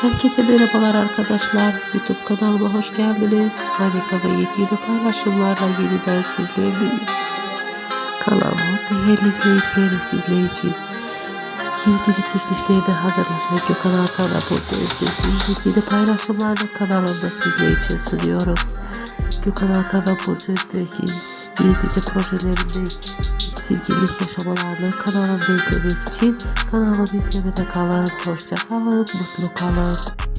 Herkese merhabalar arkadaşlar. YouTube kanalıma hoş geldiniz. Harika ve yepyeni paylaşımlarla yeniden sizlerleyim. Kanalıma değerli izleyicilerim sizler için yeni dizi çekilişlerine hazırlaşan Gökhan Hakan'la Burcu Özbek'in yepyeni paylaşımlarla kanalımda sizler için sunuyorum. Gökhan Hakan'la Burcu Özbek'in yeni dizi projelerinde sevgililik yaşamalarını kanalımda izlemek için kanalımı izlemede kalın. Hoşça kalın, mutlu kalın.